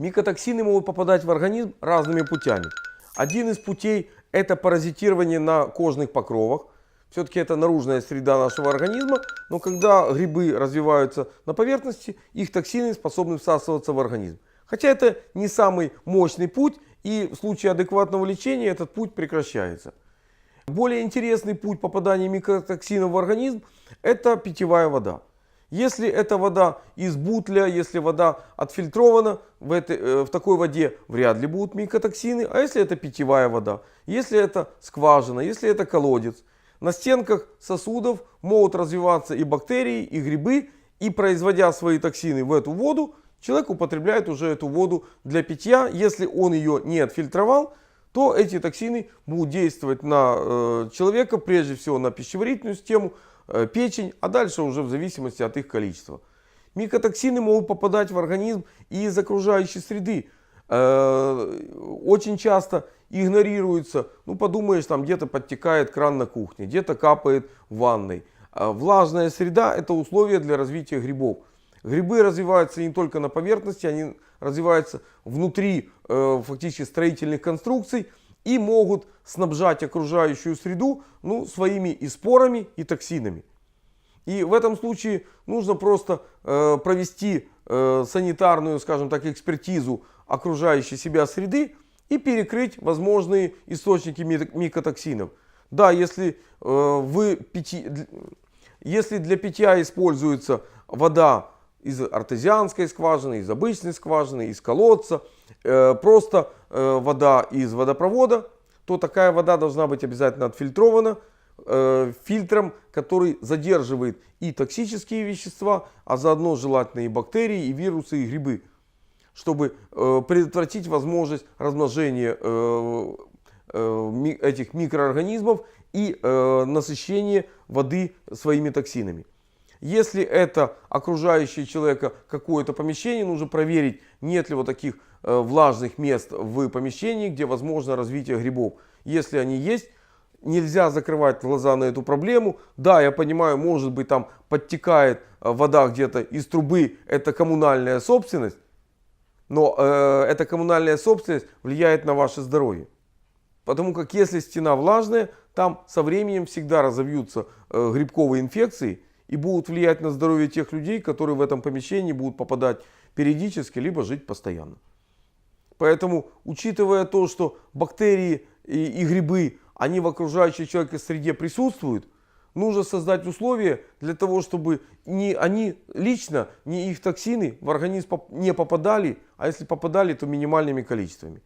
Микотоксины могут попадать в организм разными путями. Один из путей это паразитирование на кожных покровах. Все-таки это наружная среда нашего организма, но когда грибы развиваются на поверхности, их токсины способны всасываться в организм. Хотя это не самый мощный путь, и в случае адекватного лечения этот путь прекращается. Более интересный путь попадания микотоксинов в организм – это питьевая вода. Если эта вода из бутля, если вода отфильтрована, в, этой, э, в такой воде вряд ли будут микотоксины. А если это питьевая вода, если это скважина, если это колодец, на стенках сосудов могут развиваться и бактерии, и грибы, и производя свои токсины в эту воду, человек употребляет уже эту воду для питья. Если он ее не отфильтровал, то эти токсины будут действовать на э, человека, прежде всего на пищеварительную систему, печень, а дальше уже в зависимости от их количества. Микотоксины могут попадать в организм и из окружающей среды. Э, очень часто игнорируются, ну подумаешь, там где-то подтекает кран на кухне, где-то капает в ванной. Э, Влажная среда это условие для развития грибов. Грибы развиваются не только на поверхности, они развиваются внутри э, фактически строительных конструкций и могут снабжать окружающую среду ну, своими и спорами, и токсинами. И в этом случае нужно просто э, провести э, санитарную, скажем так, экспертизу окружающей себя среды и перекрыть возможные источники ми- микотоксинов. Да, если, э, вы д- если для питья используется вода из артезианской скважины, из обычной скважины, из колодца, э, просто вода из водопровода, то такая вода должна быть обязательно отфильтрована э, фильтром, который задерживает и токсические вещества, а заодно желательно и бактерии, и вирусы, и грибы, чтобы э, предотвратить возможность размножения э, э, этих микроорганизмов и э, насыщение воды своими токсинами. Если это окружающее человека какое-то помещение, нужно проверить, нет ли вот таких э, влажных мест в помещении, где возможно развитие грибов. Если они есть, нельзя закрывать глаза на эту проблему. Да, я понимаю, может быть там подтекает э, вода где-то из трубы, это коммунальная собственность, но э, эта коммунальная собственность влияет на ваше здоровье. Потому как если стена влажная, там со временем всегда разовьются э, грибковые инфекции и будут влиять на здоровье тех людей, которые в этом помещении будут попадать периодически, либо жить постоянно. Поэтому, учитывая то, что бактерии и, и грибы, они в окружающей человека среде присутствуют, нужно создать условия для того, чтобы ни они лично, ни их токсины в организм не попадали, а если попадали, то минимальными количествами.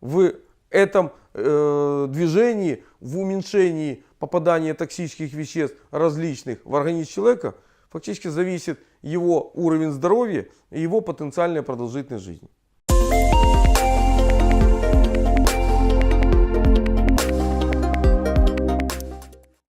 В этом э, движении, в уменьшении попадания токсических веществ различных в организм человека, фактически зависит его уровень здоровья и его потенциальная продолжительность жизни.